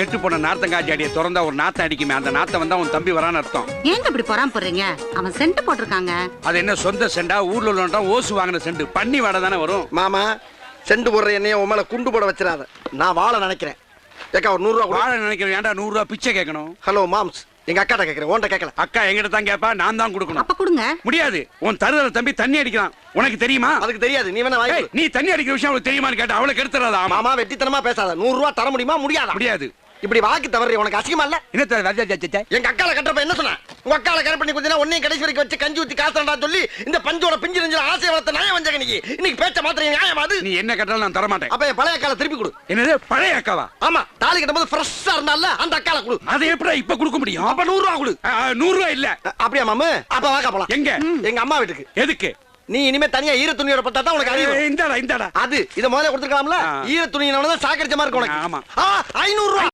கெட்டு போன நார்த்தங்காய் அடியை திறந்தா ஒரு நாத்தம் அடிக்குமே. அந்த நாத்தம் வந்தா உன் தம்பி வரான்னு அர்த்தம். ஏங்க இப்படி பொறாம போடுறீங்க அவன் சென்ட் போட்டிருக்காங்க. அது என்ன சொந்த செண்டா? ஊர்ல உள்ளவன்டா ஓசு வாங்கின செண்டு. பண்ணி வாடை தானே வரும். மாமா செண்டு போடுற என்னைய உன் மேல குண்டு போட வச்சிடாத. நான் வாழ நினைக்கிறேன். ஏக்கா ஒரு நூறுரூவா வாழை நினைக்கிறேன் ஏன்டா நூறு ரூபா பிச்சை கேட்கணும்? ஹலோ மாம்ஸ் எங்க அக்காட்ட கேட்கறேன். உன்கிட்ட கேட்கல. அக்கா எங்கிட்ட தான் கேப்பா நான் தான் கொடுக்கணும். அப்ப கொடுங்க. முடியாது. உன் தருதல தம்பி தண்ணி அடிக்கலாம் உனக்கு தெரியுமா? அதுக்கு தெரியாது. நீ வேணா நீ தண்ணி அடிக்கிற விஷயம் அவளுக்கு தெரியுமான்னு கேட்டா அவளை கெடுத்துறாதா? ஆமா மாமா வெட்டித்தனமா பேசாத. நூறு ரூபா தர முடியுமா? முடியாதா? முடியாது. இப்படி வாக்கு தவறு உனக்கு அசிங்கமா இல்ல? என்ன எங்க அக்கால கட்டுறப்ப என்ன சொன்ன? உங்க அக்கால கரெக்ட் பண்ணி கொஞ்சம் உன்னையும் கடைசி வரைக்கும் வச்சு கஞ்சி ஊத்தி காசுடா சொல்லி இந்த பஞ்சோட பிஞ்சு நெஞ்சில ஆசை வளர்த்த நியாயம் வந்தாங்க நீ இன்னைக்கு பேச்ச மாத்திரம் நியாயம் அது? நீ என்ன கேட்டாலும் நான் தர மாட்டேன் அப்ப பழைய அக்கால திருப்பி கொடு. என்னது? பழைய அக்காவா? ஆமா தாலி கட்டும்போது ஃப்ரெஷ்ஷா இருந்தால அந்த அக்கால கொடு. அதை எப்படி இப்ப கொடுக்க முடியும்? அப்ப நூறு ரூபா கொடு நூறு ரூபாய் இல்ல. அப்படியா மாமு? அப்ப வாக்கா போலாம். எங்க? எங்க அம்மா வீட்டுக்கு. எதுக்கு? நீ இனிமே தனியா ஈர துணியோட பட்டா தான் உனக்கு அறிவு. இந்தாடா இந்தாடா. அது இத முதல்ல கொடுத்துருக்கலாம்ல? ஆ. ஈர துணியினால தான் சாக்கடிச்ச மாதிரி இருக்கு ஆமா. உனக்கு ஆ, ஐநூறு ரூபா